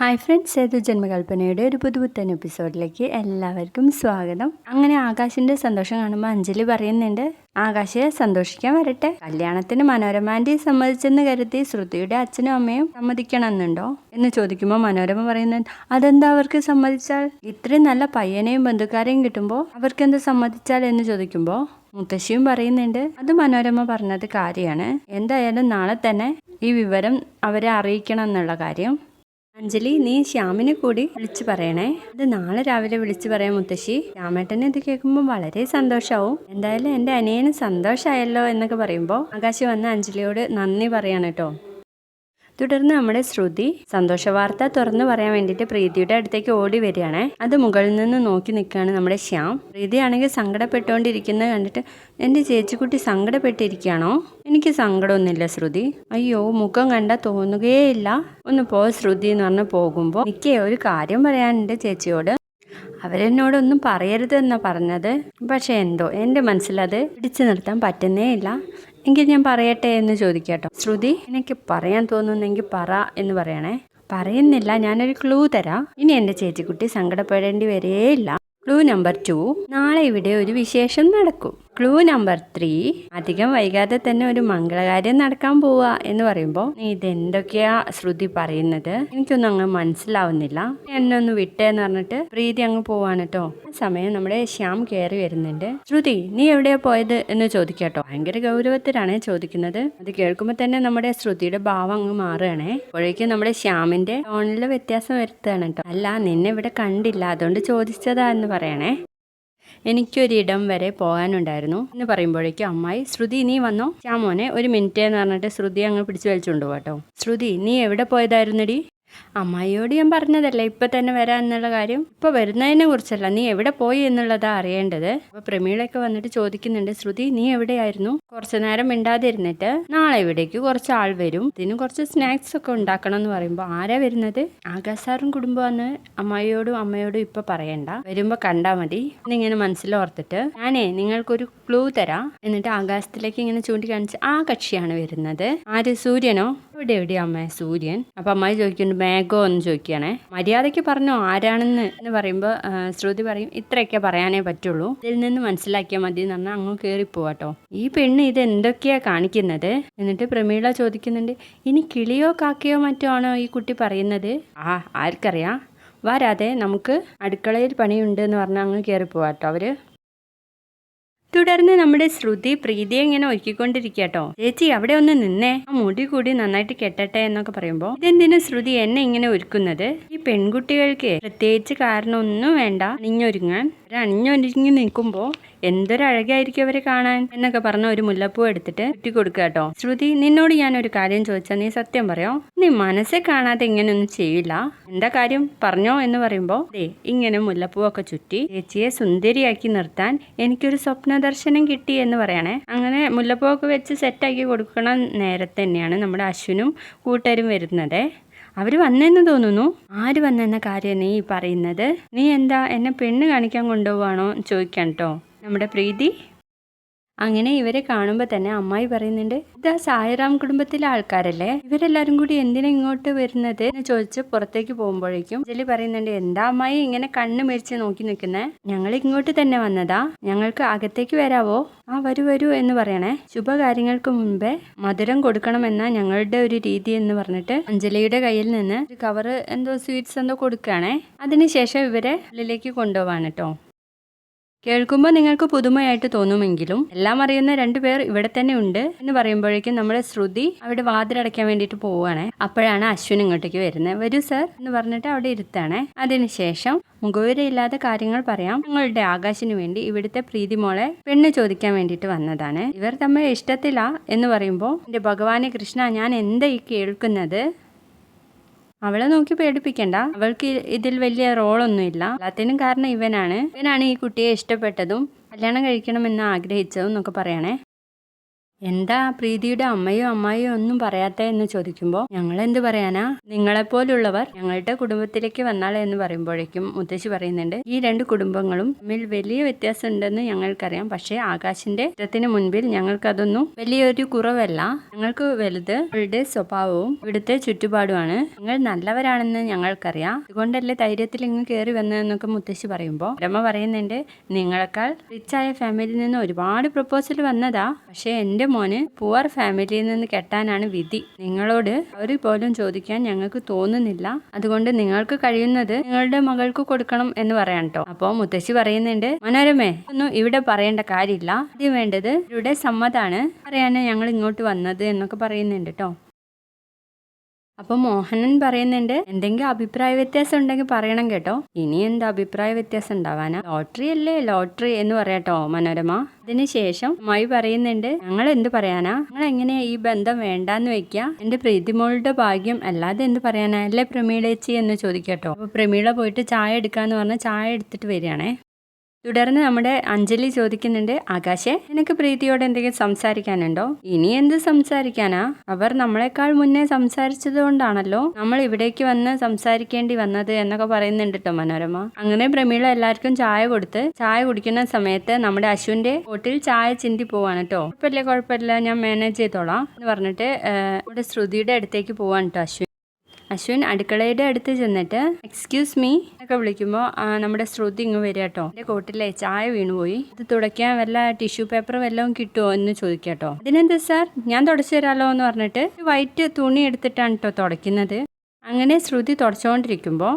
Hi friends ഏതു ജന്മകൽപ്പനയുടെ ഒരു പുതുപുത്തൻ എപ്പിസോഡിലേക്ക് എല്ലാവർക്കും സ്വാഗതം. അങ്ങനെ ആകാശിന്റെ സന്തോഷം കാണുമ്പോൾ അഞ്ജലി പറയുന്നുണ്ട് ആകാശയെ സന്തോഷിക്കാൻ വരട്ടെ. കല്യാണത്തിന് മനോരമാന്റെ സമ്മതിച്ചെന്ന് കരുതി ശ്രുതിയുടെ അച്ഛനും അമ്മയും സമ്മതിക്കണമെന്നുണ്ടോ? എന്ന് ചോദിക്കുമ്പോൾ മനോരമ പറയുന്നുണ്ട് അതെന്താ അവർക്ക് സമ്മതിച്ചാൽ? ഇത്രയും നല്ല പയ്യനെയും ബന്ധുക്കാരെയും കിട്ടുമ്പോൾ അവർക്ക് എന്ത് സമ്മതിച്ചാൽ? എന്ന് ചോദിക്കുമ്പോൾ മുത്തശ്ശിയും പറയുന്നുണ്ട് അത് മനോരമ പറഞ്ഞത് കാര്യമാണ്. എന്തായാലും നാളെ തന്നെ ഈ വിവരം അവരെ അറിയിക്കണം എന്നുള്ള കാര്യം. അഞ്ജലി നീ ശ്യാമിനെ കൂടി വിളിച്ചു പറയണേ. അത് നാളെ രാവിലെ വിളിച്ചു പറയാം മുത്തശ്ശി. ശ്യാമേട്ടനെ ഇത് കേൾക്കുമ്പോൾ വളരെ സന്തോഷമാവും എന്തായാലും എന്റെ അനിയന് സന്തോഷമായല്ലോ എന്നൊക്കെ പറയുമ്പോൾ ആകാശ് വന്ന് അഞ്ജലിയോട് നന്ദി പറയാണ് കേട്ടോ തുടർന്ന് നമ്മുടെ ശ്രുതി സന്തോഷ വാർത്ത തുറന്നു പറയാൻ വേണ്ടിയിട്ട് പ്രീതിയുടെ അടുത്തേക്ക് ഓടി വരികയാണ്. അത് മുകളിൽ നിന്ന് നോക്കി നിൽക്കുകയാണ് നമ്മുടെ ശ്യാം. പ്രീതിയാണെങ്കിൽ സങ്കടപ്പെട്ടുകൊണ്ടിരിക്കുന്നത് കണ്ടിട്ട് എന്റെ ചേച്ചിക്കുട്ടി സങ്കടപ്പെട്ടിരിക്കുകയാണോ? എനിക്ക് സങ്കടമൊന്നുമില്ല ശ്രുതി. അയ്യോ മുഖം കണ്ടാൽ തോന്നുകയേയില്ല. ഒന്ന് പോ ശ്രുതി എന്ന് പറഞ്ഞ് പോകുമ്പോൾ എനിക്ക് ഒരു കാര്യം പറയാനുണ്ട് ചേച്ചിയോട്. അവരെന്നോടൊന്നും പറയരുതെന്നാണ് പറഞ്ഞത്. പക്ഷെ എന്തോ എന്റെ മനസ്സിലത് പിടിച്ചു നിർത്താൻ പറ്റുന്നേ ഇല്ല എങ്കിൽ ഞാൻ പറയട്ടെ എന്ന് ചോദിക്കാട്ടോ. ശ്രുതി എനിക്ക് പറയാൻ തോന്നുന്നെങ്കിൽ പറ എന്ന് പറയണേ. പറയുന്നില്ല ഞാനൊരു ക്ലൂ തരാം. ഇനി എന്റെ ചേച്ചിക്കുട്ടി സങ്കടപ്പെടേണ്ടി വരേയില്ല. ക്ലൂ നമ്പർ ടു നാളെ ഇവിടെ ഒരു വിശേഷം നടക്കും. ക്ലൂ നമ്പർ ത്രീ അധികം വൈകാതെ തന്നെ ഒരു മംഗളകാര്യം നടക്കാൻ പോവുക എന്ന് പറയുമ്പോൾ ഇതെന്തൊക്കെയാ ശ്രുതി പറയുന്നത്? എനിക്കൊന്നും അങ്ങ് മനസ്സിലാവുന്നില്ല. എന്നെ ഒന്ന് വിട്ടേന്ന് പറഞ്ഞിട്ട് പ്രീതി അങ്ങ് പോവാണ് കേട്ടോ ആ സമയം നമ്മുടെ ശ്യാം കയറി വരുന്നുണ്ട്. ശ്രുതി നീ എവിടെയാ പോയത് എന്ന് ചോദിക്കാട്ടോ ഭയങ്കര ഗൗരവത്തിലാണ് ചോദിക്കുന്നത്. അത് കേൾക്കുമ്പോൾ തന്നെ നമ്മുടെ ശ്രുതിയുടെ ഭാവം അങ്ങ് മാറുകയാണേ. അപ്പോഴേക്കും നമ്മുടെ ശ്യാമിന്റെ ടോണിലെ വ്യത്യാസം വരുത്തുകയാണ് കേട്ടോ അല്ല നിന്നെ ഇവിടെ കണ്ടില്ല. അതുകൊണ്ട് ചോദിച്ചതാ എന്ന് പറയണേ. എനിക്കൊരിടം വരെ പോകാനുണ്ടായിരുന്നു. എന്ന് പറയുമ്പോഴേക്കും അമ്മായി ശ്രുതി നീ വന്നോ? ശ്യാമോനെ ഒരു മിനിറ്റ് എന്ന് പറഞ്ഞിട്ട് ശ്രുതി അങ്ങ് പിടിച്ചു വലിച്ചുകൊണ്ട് പോകട്ടോ ശ്രുതി നീ എവിടെ പോയതായിരുന്നടി? അമ്മായിയോട് ഞാൻ പറഞ്ഞതല്ലേ ഇപ്പൊ തന്നെ വരാൻ എന്നുള്ള കാര്യം? ഇപ്പൊ വരുന്നതിനെ കുറിച്ചല്ല നീ എവിടെ പോയി എന്നുള്ളതാ അറിയേണ്ടത്. അപ്പൊ പ്രമീളയൊക്കെ വന്നിട്ട് ചോദിക്കുന്നുണ്ട് ശ്രുതി നീ എവിടെയായിരുന്നു? കുറച്ചു നേരം മിണ്ടാതിരുന്നിട്ട് നാളെ ഇവിടേക്ക് കുറച്ച് ആൾ വരും. ഇതിന് കുറച്ച് സ്നാക്സ് ഒക്കെ ഉണ്ടാക്കണം എന്ന് പറയുമ്പോൾ ആരാ വരുന്നത്? ആകാശാറും കുടുംബമാണ്. അമ്മായിയോടും അമ്മയോടും ഇപ്പൊ പറയണ്ട. വരുമ്പോൾ കണ്ടാൽ മതി. എന്നിങ്ങനെ മനസ്സിലോർത്തിട്ട് ഞാനേ നിങ്ങൾക്കൊരു ക്ലൂ തരാം. എന്നിട്ട് ആകാശത്തിലേക്ക് ഇങ്ങനെ ചൂണ്ടിക്കാണിച്ച് ആ കക്ഷിയാണ് വരുന്നത്. ആര്? സൂര്യനോ? ഇവിടെ എവിടെ അമ്മേ? സൂര്യൻ. അപ്പൊ അമ്മായി ചോദിക്കുന്നുണ്ട് മേഘോ എന്ന് ചോദിക്കുകയാണേ. മര്യാദയ്ക്ക് പറഞ്ഞു ആരാണെന്ന് എന്ന് പറയുമ്പോൾ ശ്രുതി പറയും ഇത്രയൊക്കെ പറയാനേ പറ്റുള്ളൂ. ഇതിൽ നിന്ന് മനസ്സിലാക്കിയാൽ മതി എന്ന് പറഞ്ഞാൽ അങ്ങ് കയറി പോവാട്ടോ ഈ പെണ്ണ് ഇത് എന്തൊക്കെയാ കാണിക്കുന്നത്? എന്നിട്ട് പ്രമീള ചോദിക്കുന്നുണ്ട് ഇനി കിളിയോ കാക്കയോ മറ്റോ ആണോ ഈ കുട്ടി പറയുന്നത്? ആ ആർക്കറിയാം. വരാതെ നമുക്ക് അടുക്കളയിൽ പണിയുണ്ട് എന്ന് പറഞ്ഞാൽ അങ്ങ് കയറിപ്പോവാട്ടോ അവർ. തുടർന്ന് നമ്മുടെ ശ്രുതി പ്രീതിയെ ഇങ്ങനെ ഒരുക്കിക്കൊണ്ടിരിക്കട്ടോ ചേച്ചി അവിടെ ഒന്ന് നിന്നേ. ആ മുടി കൂടി നന്നായിട്ട് കെട്ടട്ടെ എന്നൊക്കെ പറയുമ്പോൾ ഇതെന്തിനു ശ്രുതി എന്നെ ഇങ്ങനെ ഒരുക്കുന്നത്? ഈ പെൺകുട്ടികൾക്ക് പ്രത്യേകിച്ച് കാരണമൊന്നും വേണ്ട. അണിഞ്ഞൊരുങ്ങാൻ. അണിഞ്ഞൊരുങ്ങി നിൽക്കുമ്പോൾ എന്തൊരഴകായിരിക്കും അവരെ കാണാൻ എന്നൊക്കെ പറഞ്ഞ ഒരു മുല്ലപ്പൂ എടുത്തിട്ട് ചുറ്റി കൊടുക്കുക കേട്ടോ. ശ്രുതി നിന്നോട് ഞാൻ ഒരു കാര്യം ചോദിച്ചാൽ നീ സത്യം പറയോ? നീ മനസ്സെ കാണാതെ ഇങ്ങനെയൊന്നും ചെയ്യില്ല. എന്താ കാര്യം? പറഞ്ഞോ എന്ന് പറയുമ്പോൾ ദേ ഇങ്ങനെ മുല്ലപ്പൂവൊക്കെ ചുറ്റി ചേച്ചിയെ സുന്ദരിയാക്കി നിർത്താൻ എനിക്കൊരു സ്വപ്ന ദർശനം കിട്ടി എന്ന് പറയണേ. അങ്ങനെ മുല്ലപ്പൂവൊക്കെ വെച്ച് സെറ്റാക്കി കൊടുക്കണ നേരത്തെ തന്നെയാണ് നമ്മുടെ അശ്വിനും കൂട്ടരും വരുന്നത്. അവർ വന്നെന്ന് തോന്നുന്നു. ആര് വന്നെന്ന കാര്യം നീ പറയുന്നത്? നീ എന്താ എന്നെ പെണ്ണ് കാണിക്കാൻ കൊണ്ടുപോവാണോ ചോദിക്കാൻ കേട്ടോ നമ്മുടെ പ്രീതി. അങ്ങനെ ഇവരെ കാണുമ്പോൾ തന്നെ അമ്മായി പറയുന്നുണ്ട് ഇതാ സായിറാം കുടുംബത്തിലെ ആൾക്കാരല്ലേ? ഇവരെല്ലാരും കൂടി എന്തിനാ ഇങ്ങോട്ട് വരുന്നത്? എന്ന് ചോദിച്ച് പുറത്തേക്ക് പോകുമ്പോഴേക്കും ജലി പറയുന്നുണ്ട് എന്താ അമ്മായി ഇങ്ങനെ കണ്ണ് മേടിച്ച് നോക്കി നിൽക്കുന്നേ? ഞങ്ങൾ ഇങ്ങോട്ട് തന്നെ വന്നതാ. ഞങ്ങൾക്ക് അകത്തേക്ക് വരാവോ? ആ വരൂ വരൂ എന്ന് പറയണേ. ശുഭകാര്യങ്ങൾക്ക് മുൻപേ മധുരം കൊടുക്കണമെന്ന ഞങ്ങളുടെ ഒരു രീതി എന്ന് പറഞ്ഞിട്ട് അഞ്ജലിയുടെ കയ്യിൽ നിന്ന് ഒരു കവറ് എന്തോ സ്വീറ്റ്സ് എന്തോ കൊടുക്കുകയാണേ. അതിനുശേഷം ഇവരെ ഉള്ളിലേക്ക് കൊണ്ടുപോവാണ് കേട്ടോ കേൾക്കുമ്പോൾ നിങ്ങൾക്ക് പുതുമയായിട്ട് തോന്നുമെങ്കിലും എല്ലാം അറിയുന്ന രണ്ടുപേർ ഇവിടെ തന്നെ ഉണ്ട് എന്ന് പറയുമ്പോഴേക്കും നമ്മുടെ ശ്രുതി അവിടെ വാതിലടയ്ക്കാൻ വേണ്ടിയിട്ട് പോവുകയാണ്. അപ്പോഴാണ് അശ്വിൻ ഇങ്ങോട്ടേക്ക് വരുന്നത്. വരൂ സർ എന്ന് പറഞ്ഞിട്ട് അവിടെ ഇരുത്താണ്. അതിനുശേഷം മുഖവിരയില്ലാത്ത കാര്യങ്ങൾ പറയാം. ഞങ്ങളുടെ ആകാശിന് വേണ്ടി ഇവിടുത്തെ പ്രീതിമോളെ പെണ്ണ് ചോദിക്കാൻ വേണ്ടിയിട്ട് വന്നതാണ്. ഇവർ തമ്മിൽ ഇഷ്ടത്തിലാ? എന്ന് പറയുമ്പോൾ എന്റെ ഭഗവാനെ കൃഷ്ണ ഞാൻ എന്താ ഈ കേൾക്കുന്നത്? അവളെ നോക്കി പേടിപ്പിക്കണ്ട. അവൾക്ക് ഇതിൽ വലിയ റോളൊന്നുമില്ല എല്ലാത്തിനും കാരണം ഇവനാണ്. ഇവനാണ് ഈ കുട്ടിയെ ഇഷ്ടപ്പെട്ടതും കല്യാണം കഴിക്കണമെന്ന് ആഗ്രഹിച്ചതും എന്നൊക്കെ പറയണേ. എന്താ പ്രീതിയുടെ അമ്മയോ അമ്മായിയോ ഒന്നും പറയാത്ത എന്ന് ചോദിക്കുമ്പോൾ ഞങ്ങൾ എന്ത് പറയാനാ? നിങ്ങളെപ്പോലുള്ളവർ ഞങ്ങളുടെ കുടുംബത്തിലേക്ക് വന്നാളെ എന്ന് പറയുമ്പോഴേക്കും മുത്തശ്ശി പറയുന്നുണ്ട് ഈ രണ്ട് കുടുംബങ്ങളും തമ്മിൽ വലിയ വ്യത്യാസം ഉണ്ടെന്ന് ഞങ്ങൾക്കറിയാം. പക്ഷേ ആകാശിന്റെ ഇഷ്ടത്തിന് മുൻപിൽ ഞങ്ങൾക്കതൊന്നും വലിയൊരു കുറവല്ല. ഞങ്ങൾക്ക് വലുത് അവളുടെ സ്വഭാവവും ഇവിടുത്തെ ചുറ്റുപാടുമാണ്. നിങ്ങൾ നല്ലവരാണെന്ന് ഞങ്ങൾക്കറിയാം. അതുകൊണ്ടല്ലേ ധൈര്യത്തിൽ ഇങ്ങ് കയറി വന്നതെന്നൊക്കെ മുത്തശ്ശി പറയുമ്പോൾ രമ പറയുന്നുണ്ട് നിങ്ങളെക്കാൾ റിച്ചായ ഫാമിലിയിൽ നിന്ന് ഒരുപാട് പ്രപ്പോസൽ വന്നതാ. പക്ഷേ എന്റെ മോന് പുവർ ഫാമിലിയിൽ നിന്ന് കെട്ടാനാണ് വിധി. നിങ്ങളോട് അവർ പോലും ചോദിക്കാൻ ഞങ്ങൾക്ക് തോന്നുന്നില്ല. അതുകൊണ്ട് നിങ്ങൾക്ക് കഴിയുന്നത് നിങ്ങളുടെ മകൾക്ക് കൊടുക്കണം എന്ന് പറയാം കേട്ടോ അപ്പോൾ മുത്തശ്ശി പറയുന്നുണ്ട് മനോരമേ ഒന്നും ഇവിടെ പറയേണ്ട കാര്യമില്ല. ആദ്യം വേണ്ടത് ഇവരുടെ സമ്മതാണ്. പറയാനാണ് ഞങ്ങൾ ഇങ്ങോട്ട് വന്നത് എന്നൊക്കെ പറയുന്നുണ്ട് കേട്ടോ അപ്പൊ മോഹനൻ പറയുന്നുണ്ട് എന്തെങ്കിലും അഭിപ്രായ വ്യത്യാസം ഉണ്ടെങ്കിൽ പറയണം കേട്ടോ. ഇനി എന്താ അഭിപ്രായ വ്യത്യാസം ഉണ്ടാവാനാ? ലോട്ടറി അല്ലേ? ലോട്ടറി എന്ന് പറയാട്ടോ മനോരമ. അതിനുശേഷം മായി പറയുന്നുണ്ട് ഞങ്ങൾ എന്ത് പറയാനാ? ഞങ്ങൾ എങ്ങനെയാ ഈ ബന്ധം വേണ്ടാന്ന് എന്റെ പ്രീതിമോളുടെ ഭാഗ്യം അല്ലാതെ എന്ത് പറയാനാ? അല്ലേ പ്രമീളേച്ചി എന്ന് ചോദിക്കട്ടോ അപ്പൊ പ്രമീള പോയിട്ട് ചായ എടുക്കാന്ന് പറഞ്ഞാൽ ചായ എടുത്തിട്ട് വരികയാണേ. തുടർന്ന് നമ്മുടെ അഞ്ജലി ചോദിക്കുന്നുണ്ട് ആകാശെ നിനക്ക് പ്രീതിയോട് എന്തെങ്കിലും സംസാരിക്കാനുണ്ടോ? ഇനി എന്ത് സംസാരിക്കാനാ? അവർ നമ്മളെക്കാൾ മുന്നേ സംസാരിച്ചത് കൊണ്ടാണല്ലോ നമ്മൾ ഇവിടേക്ക് വന്ന് സംസാരിക്കേണ്ടി വന്നത് എന്നൊക്കെ പറയുന്നുണ്ട് കേട്ടോ മനോരമ. അങ്ങനെ പ്രമീള എല്ലാവർക്കും ചായ കൊടുത്ത് ചായ കുടിക്കുന്ന സമയത്ത് നമ്മുടെ അശുവിന്റെ ബോട്ടിൽ ചായ ചിന്തി പോവാണ് കേട്ടോ കുഴപ്പമില്ല കുഴപ്പമില്ല ഞാൻ മാനേജ് ചെയ്തോളാം എന്ന് പറഞ്ഞിട്ട് നമ്മുടെ ശ്രുതിയുടെ അടുത്തേക്ക് പോവാണ് കേട്ടോ അശ്വിൻ. അശ്വിൻ അടുക്കളയുടെ അടുത്ത് ചെന്നിട്ട് എക്സ്ക്യൂസ് മീ ഒക്കെ വിളിക്കുമ്പോൾ നമ്മുടെ ശ്രുതി ഇങ്ങ് വരിക കേട്ടോ എന്റെ കോട്ടിലെ ചായ വീണുപോയി ഇത് തുടയ്ക്കാൻ വല്ല ടിഷ്യൂ പേപ്പർ വല്ലതും കിട്ടുമോ എന്ന് ചോദിക്കാം കേട്ടോ അതിനെന്താ സാർ? ഞാൻ തുടച്ചു തരാമല്ലോ എന്ന് പറഞ്ഞിട്ട് വൈറ്റ് തുണി എടുത്തിട്ടാണ് കേട്ടോ തുടയ്ക്കുന്നത്. അങ്ങനെ ശ്രുതി തുടച്ചുകൊണ്ടിരിക്കുമ്പോൾ